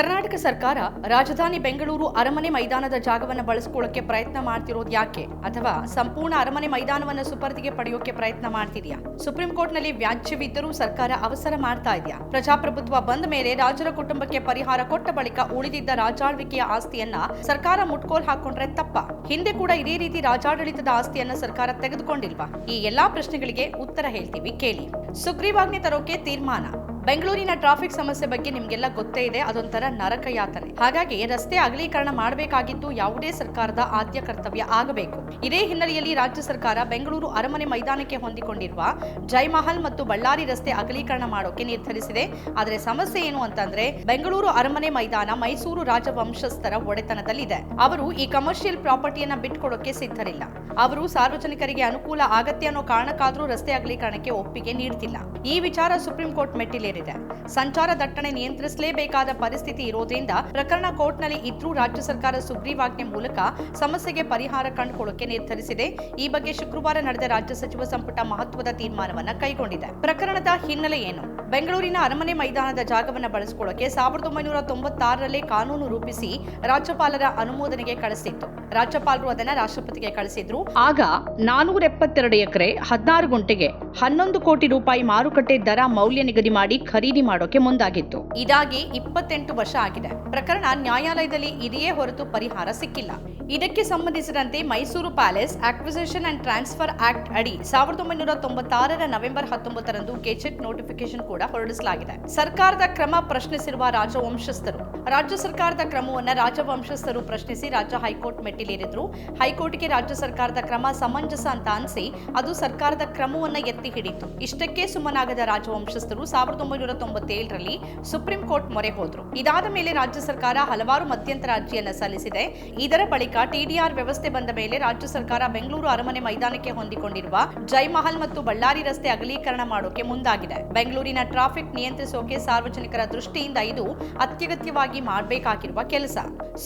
ಕರ್ನಾಟಕ ಸರ್ಕಾರ ರಾಜಧಾನಿ ಬೆಂಗಳೂರು ಅರಮನೆ ಮೈದಾನದ ಜಾಗವನ್ನು ಬಳಸ್ಕೊಳ್ಳೋಕೆ ಪ್ರಯತ್ನ ಮಾಡ್ತಿರೋದು ಯಾಕೆ? ಅಥವಾ ಸಂಪೂರ್ಣ ಅರಮನೆ ಮೈದಾನವನ್ನು ಸುಪರ್ದಿಗೆ ಪಡೆಯೋಕೆ ಪ್ರಯತ್ನ ಮಾಡ್ತಿದ್ಯಾ? ಸುಪ್ರೀಂ ಕೋರ್ಟ್ನಲ್ಲಿ ವ್ಯಾಜ್ಯವಿದ್ದರೂ ಸರ್ಕಾರ ಅವಸರ ಮಾಡ್ತಾ ಇದೆಯಾ? ಪ್ರಜಾಪ್ರಭುತ್ವ ಬಂದ ಮೇಲೆ ರಾಜರ ಕುಟುಂಬಕ್ಕೆ ಪರಿಹಾರ ಕೊಟ್ಟ ಬಳಿಕ ಉಳಿದಿದ್ದ ರಾಜಾಳ್ವಿಕೆಯ ಆಸ್ತಿಯನ್ನ ಸರ್ಕಾರ ಮುಟ್ಕೋಲ್ ಹಾಕೊಂಡ್ರೆ ತಪ್ಪ. ಹಿಂದೆ ಕೂಡ ಇದೇ ರೀತಿ ರಾಜಾಡಳಿತದ ಆಸ್ತಿಯನ್ನ ಸರ್ಕಾರ ತೆಗೆದುಕೊಂಡಿಲ್ವಾ? ಈ ಎಲ್ಲಾ ಪ್ರಶ್ನೆಗಳಿಗೆ ಉತ್ತರ ಹೇಳ್ತೀವಿ, ಕೇಳಿ. ಸುಗ್ರೀವಾಜ್ಞೆ ತರೋಕೆ ತೀರ್ಮಾನ. ಬೆಂಗಳೂರಿನ ಟ್ರಾಫಿಕ್ ಸಮಸ್ಯೆ ಬಗ್ಗೆ ನಿಮ್ಗೆಲ್ಲ ಗೊತ್ತೇ ಇದೆ, ಅದೊಂಥರ ನರಕ ಯಾತನೆ. ಹಾಗಾಗಿ ರಸ್ತೆ ಅಗಲೀಕರಣ ಮಾಡಬೇಕಾಗಿದ್ದು ಯಾವುದೇ ಸರ್ಕಾರದ ಆದ್ಯ ಕರ್ತವ್ಯ ಆಗಬೇಕು. ಇದೇ ಹಿನ್ನೆಲೆಯಲ್ಲಿ ರಾಜ್ಯ ಸರ್ಕಾರ ಬೆಂಗಳೂರು ಅರಮನೆ ಮೈದಾನಕ್ಕೆ ಹೊಂದಿಕೊಂಡಿರುವ ಜೈಮಹಲ್ ಮತ್ತು ಬಳ್ಳಾರಿ ರಸ್ತೆ ಅಗಲೀಕರಣ ಮಾಡೋಕೆ ನಿರ್ಧರಿಸಿದೆ. ಆದರೆ ಸಮಸ್ಯೆ ಏನು ಅಂತಂದ್ರೆ, ಬೆಂಗಳೂರು ಅರಮನೆ ಮೈದಾನ ಮೈಸೂರು ರಾಜವಂಶಸ್ಥರ ಒಡೆತನದಲ್ಲಿದೆ. ಅವರು ಈ ಕಮರ್ಷಿಯಲ್ ಪ್ರಾಪರ್ಟಿಯನ್ನ ಬಿಟ್ಕೊಡೋಕೆ ಸಿದ್ಧರಿಲ್ಲ. ಅವರು ಸಾರ್ವಜನಿಕರಿಗೆ ಅನುಕೂಲ ಆಗತ್ತೆ ಅನ್ನೋ ಕಾರಣಕ್ಕಾದರೂ ರಸ್ತೆ ಅಗಲೀಕರಣಕ್ಕೆ ಒಪ್ಪಿಗೆ ನೀಡುತ್ತಿಲ್ಲ ಈ ವಿಚಾರ ಸುಪ್ರೀಂ ಕೋರ್ಟ್ ಮೆಟ್ಟಿಲೇರಿದೆ. ಸಂಚಾರ ದಟ್ಟಣೆ ನಿಯಂತ್ರಿಸಲೇಬೇಕಾದ ಪರಿಸ್ಥಿತಿ ಇರೋದ್ರಿಂದ ಪ್ರಕರಣ ಕೋರ್ಟ್ನಲ್ಲಿ ಇದ್ರೂ ರಾಜ್ಯ ಸರ್ಕಾರ ಸುಗ್ರೀವಾಜ್ಞೆ ಮೂಲಕ ಸಮಸ್ಯೆಗೆ ಪರಿಹಾರ ಕಂಡುಕೊಳ್ಳಕ್ಕೆ ನಿರ್ಧರಿಸಿದೆ. ಈ ಬಗ್ಗೆ ಶುಕ್ರವಾರ ನಡೆದ ರಾಜ್ಯ ಸಚಿವ ಸಂಪುಟ ಮಹತ್ವದ ತೀರ್ಮಾನವನ್ನು ಕೈಗೊಂಡಿದೆ. ಪ್ರಕರಣದ ಹಿನ್ನೆಲೆ ಏನು? ಬೆಂಗಳೂರಿನ ಅರಮನೆ ಮೈದಾನದ ಜಾಗವನ್ನು ಬಳಸಿಕೊಳ್ಳೋಕೆ ಸಾವಿರದ ಒಂಬೈನೂರ ತೊಂಬತ್ತಾರರಲ್ಲೇ ಕಾನೂನು ರೂಪಿಸಿ ರಾಜ್ಯಪಾಲರ ಅನುಮೋದನೆಗೆ ಕಳಿಸಿತ್ತು. ರಾಜ್ಯಪಾಲರು ಅದನ್ನ ರಾಷ್ಟ್ರಪತಿಗೆ ಕಳಿಸಿದ್ರು. ಆಗ ನಾನೂರ ಎಪ್ಪತ್ತೆರಡು ಎಕರೆ, ಹದಿನಾರು ಗುಂಟೆಗೆ ಹನ್ನೊಂದು ಕೋಟಿ ರೂಪಾಯಿ ಮಾರುಕಟ್ಟೆ ದರ ಮೌಲ್ಯ ನಿಗದಿ ಮಾಡಿ ಖರೀದಿ ಮಾಡೋಕೆ ಮುಂದಾಗಿತ್ತು. ಇದಾಗಿ ಇಪ್ಪತ್ತೆಂಟು ವರ್ಷ ಆಗಿದೆ. ಪ್ರಕರಣ ನ್ಯಾಯಾಲಯದಲ್ಲಿ ಇದೆಯೇ ಹೊರತು ಪರಿಹಾರ ಸಿಕ್ಕಿಲ್ಲ. ಇದಕ್ಕೆ ಸಂಬಂಧಿಸಿದಂತೆ Mysuru palace acquisition and transfer act ಅಡಿ ಸಾವಿರದ ಒಂಬೈನೂರ ತೊಂಬತ್ತಾರರ ನವೆಂಬರ್ ಹತ್ತೊಂಬತ್ತರಂದು ಗೆಜೆಟ್ ನೋಟಿಫಿಕೇಶನ್ ಕೂಡ ಹೊರಡಿಸಲಾಗಿದೆ. ಸರ್ಕಾರದ ಕ್ರಮ ಪ್ರಶ್ನಿಸಿರುವ ರಾಜವಂಶಸ್ಥರು, ರಾಜ್ಯ ಸರ್ಕಾರದ ಕ್ರಮವನ್ನ ರಾಜವಂಶಸ್ಥರು ಪ್ರಶ್ನಿಸಿ ರಾಜ್ಯ ಹೈಕೋರ್ಟ್ ಮೆಟ್ಟಿಲೇರಿದ್ರು. ಹೈಕೋರ್ಟ್ಗೆ ರಾಜ್ಯ ಸರ್ಕಾರದ ಕ್ರಮ ಸಮಂಜಸ ಅಂತ ಅನ್ಸಿ ಅದು ಸರ್ಕಾರದ ಕ್ರಮವನ್ನ ಎತ್ತಿ ಹಿಡಿತು. ಇಷ್ಟಕ್ಕೆ ಸುಮ್ಮನಾಗದ ರಾಜವಂಶಸ್ಥರು ಸಾವಿರದ ಒಂಬೈನೂರ ತೊಂಬತ್ತೇಳರಲ್ಲಿ ಸುಪ್ರೀಂ ಕೋರ್ಟ್ ಮೊರೆ ಹೋದ್ರು. ಇದಾದ ಮೇಲೆ ರಾಜ್ಯ ಸರ್ಕಾರ ಹಲವಾರು ಮಧ್ಯಂತರ ಅರ್ಜಿಯನ್ನ ಸಲ್ಲಿಸಿದೆ. ಇದರ ಬಳಿಕ ಟಿಡಿಆರ್ ವ್ಯವಸ್ಥೆ ಬಂದ ಮೇಲೆ ರಾಜ್ಯ ಸರ್ಕಾರ ಬೆಂಗಳೂರು ಅರಮನೆ ಮೈದಾನಕ್ಕೆ ಹೊಂದಿಕೊಂಡಿರುವ ಜೈಮಹಲ್ ಮತ್ತು ಬಳ್ಳಾರಿ ರಸ್ತೆ ಅಗಲೀಕರಣ ಮಾಡೋಕೆ ಮುಂದಾಗಿದೆ. ಬೆಂಗಳೂರಿನ ಟ್ರಾಫಿಕ್ ನಿಯಂತ್ರಿಸೋಕೆ ಸಾರ್ವಜನಿಕರ ದೃಷ್ಟಿಯಿಂದ ಇದು ಅತ್ಯಗತ್ಯವಾಗಿ ಮಾಡಬೇಕಾಗಿರುವ ಕೆಲಸ.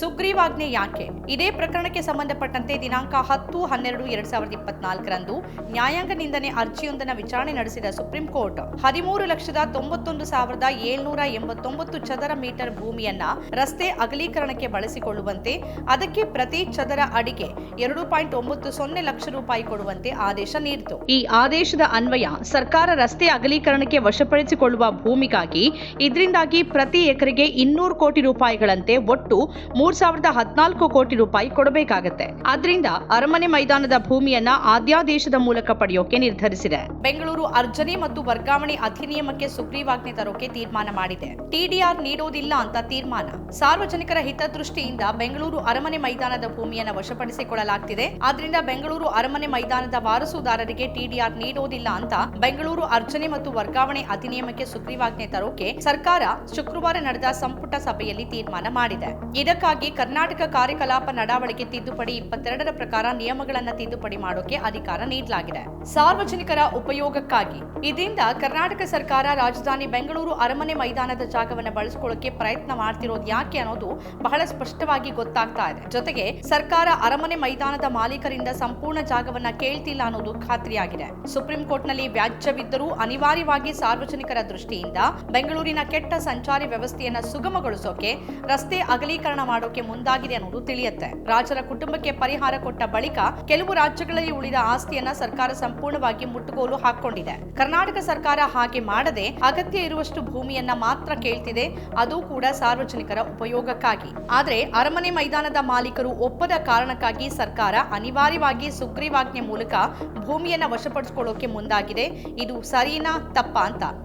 ಸುಗ್ರೀವಾಜ್ಞೆ ಯಾಕೆ? ಇದೇ ಪ್ರಕರಣಕ್ಕೆ ಸಂಬಂಧಪಟ್ಟಂತೆ ದಿನಾಂಕ ಹತ್ತು ಹನ್ನೆರಡು ಎರಡ್ ಸಾವಿರದ ಇಪ್ಪತ್ನಾಲ್ಕರಂದು ನ್ಯಾಯಾಂಗ ನಿಂದನೆ ಅರ್ಜಿಯೊಂದನ ವಿಚಾರಣೆ ನಡೆಸಿದ ಸುಪ್ರೀಂ ಕೋರ್ಟ್, ಹದಿಮೂರು ಲಕ್ಷದ ತೊಂಬತ್ತೊಂದು ಸಾವಿರದ ಏಳ್ನೂರ ಎಂಬತ್ತೊಂಬತ್ತು ಚದರ ಮೀಟರ್ ಭೂಮಿಯನ್ನ ರಸ್ತೆ ಅಗಲೀಕರಣಕ್ಕೆ ಬಳಸಿಕೊಳ್ಳುವಂತೆ, ಅದಕ್ಕೆ ಪ್ರತಿ ಚದರ ಅಡಿಗೆ ಎರಡು ಪಾಯಿಂಟ್ ಒಂಬತ್ತು ಸೊನ್ನೆ ಲಕ್ಷ ರೂಪಾಯಿ ಕೊಡುವಂತೆ ಆದೇಶ ನೀಡಿತು. ಈ ಆದೇಶದ ಅನ್ವಯ ಸರ್ಕಾರ ರಸ್ತೆ ಅಗಲೀಕರಣಕ್ಕೆ ವಶಪಡಿಸಿಕೊಳ್ಳುವ ಭೂಮಿಗಾಗಿ ಇದರಿಂದಾಗಿ ಪ್ರತಿ ಎಕರೆಗೆ ಇನ್ನೂರು ಕೋಟಿ ರೂಪಾಯಿಗಳಂತೆ ಒಟ್ಟು ಮೂರ್ ಸಾವಿರದ ಹದಿನಾಲ್ಕು ಕೋಟಿ ರೂಪಾಯಿ ಕೊಡಬೇಕಾಗತ್ತೆ. ಆದ್ರಿಂದ ಅರಮನೆ ಮೈದಾನದ ಭೂಮಿಯನ್ನ ಆದ್ಯಾದೇಶದ ಮೂಲಕ ಪಡೆಯೋಕೆ ನಿರ್ಧರಿಸಿದೆ. ಬೆಂಗಳೂರು ಅರ್ಜನೆ ಮತ್ತು ವರ್ಗಾವಣೆ ಅಧಿನಿಯಮಕ್ಕೆ ಸುಗ್ರೀವಾಜ್ಞೆ ತರೋಕೆ ತೀರ್ಮಾನ ಮಾಡಿದೆ. ಟಿಡಿಆರ್ ನೀಡೋದಿಲ್ಲ ಅಂತ ತೀರ್ಮಾನ. ಸಾರ್ವಜನಿಕರ ಹಿತದೃಷ್ಟಿಯಿಂದ ಬೆಂಗಳೂರು ಅರಮನೆ ಮೈದಾನದ ಭೂಮಿಯನ್ನು ವಶಪಡಿಸಿಕೊಳ್ಳಲಾಗ್ತಿದೆ. ಆದ್ರಿಂದ ಬೆಂಗಳೂರು ಅರಮನೆ ಮೈದಾನದ ವಾರಸುದಾರರಿಗೆ ಟಿಡಿಆರ್ ನೀಡೋದಿಲ್ಲ ಅಂತ ಬೆಂಗಳೂರು ಅರ್ಜನೆ ಮತ್ತು ವರ್ಗಾವಣೆ ಅಧಿನಿಯಮಕ್ಕೆ ಸುಗ್ರೀವಾಜ್ಞೆ ತರೋಕೆ ಸರ್ಕಾರ ಶುಕ್ರವಾರ ನಡೆದ ಸಂಪುಟ ಸಭೆಯಲ್ಲಿ ತೀರ್ಮಾನ ಮಾಡಿದೆ. ಇದಕ್ಕಾಗಿ ಕರ್ನಾಟಕ ಕಾರ್ಯಕಲಾಪ ನಡಾವಳಿಕೆ ತಿದ್ದುಪಡಿ ಇಪ್ಪತ್ತೆರಡರ ಪ್ರಕಾರ ನಿಯಮಗಳನ್ನು ತಿದ್ದುಪಡಿ ಮಾಡೋಕೆ ಅಧಿಕಾರ ನೀಡಲಾಗಿದೆ. ಸಾರ್ವಜನಿಕರ ಉಪಯೋಗಕ್ಕಾಗಿ. ಇದರಿಂದ ಕರ್ನಾಟಕ ಸರ್ಕಾರ ರಾಜಧಾನಿ ಬೆಂಗಳೂರು ಅರಮನೆ ಮೈದಾನದ ಜಾಗವನ್ನು ಬಳಸಿಕೊಳ್ಳೋಕೆ ಪ್ರಯತ್ನ ಮಾಡ್ತಿರೋದು ಯಾಕೆ ಅನ್ನೋದು ಬಹಳ ಸ್ಪಷ್ಟವಾಗಿ ಗೊತ್ತಾಗ್ತಾ ಇದೆ. ಜೊತೆಗೆ ಸರ್ಕಾರ ಅರಮನೆ ಮೈದಾನದ ಮಾಲೀಕರಿಂದ ಸಂಪೂರ್ಣ ಜಾಗವನ್ನ ಕೇಳ್ತಿಲ್ಲ ಅನ್ನೋದು ಖಾತ್ರಿಯಾಗಿದೆ. ಸುಪ್ರೀಂ ಕೋರ್ಟ್ನಲ್ಲಿ ವ್ಯಾಜ್ಯವಿದ್ದರೂ ಅನಿವಾರ್ಯವಾಗಿ ಸಾರ್ವಜನಿಕರ ದೃಷ್ಟಿಯಿಂದ ಬೆಂಗಳೂರಿನ ಕೆಟ್ಟ ಸಂಚಾರಿ ವ್ಯವಸ್ಥೆಯನ್ನ ಸುಗಮಗೊಳಿಸೋಕೆ, ರಸ್ತೆ ಅಗಲೀಕರಣ ಮಾಡೋಕೆ ಮುಂದಾಗಿದೆ ಅನ್ನೋದು ತಿಳಿಯುತ್ತೆ. ರಾಜರ ಕುಟುಂಬಕ್ಕೆ ಪರಿಹಾರ ಕೊಟ್ಟ ಬಳಿಕ ಕೆಲವು ರಾಜ್ಯಗಳಲ್ಲಿ ಉಳಿದ ಆಸ್ತಿಯನ್ನ ಸರ್ಕಾರ ಸಂಪೂರ್ಣವಾಗಿ ಮುಟ್ಟುಗೋಲು ಹಾಕೊಂಡಿದೆ ಕರ್ನಾಟಕ ಸರ್ಕಾರ ಹಾಗೆ ಮಾಡದೆ ಅಗತ್ಯ ಇರುವಷ್ಟು ಭೂಮಿಯನ್ನ ಮಾತ್ರ ಕೇಳ್ತಿದೆ. ಅದು ಕೂಡ ಸಾರ್ವಜನಿಕರ ಉಪಯೋಗಕ್ಕಾಗಿ. ಆದ್ರೆ ಅರಮನೆ ಮೈದಾನದ ಮಾಲೀಕರು ಒಪ್ಪದ ಕಾರಣಕ್ಕಾಗಿ ಸರ್ಕಾರ ಅನಿವಾರ್ಯವಾಗಿ ಸುಗ್ರೀವಾಜ್ಞೆ ಮೂಲಕ ಭೂಮಿಯನ್ನ ವಶಪಡಿಸಿಕೊಳ್ಳೋಕೆ ಮುಂದಾಗಿದೆ. ಇದು ಸರಿನಾ ತಪ್ಪ ಅಂತ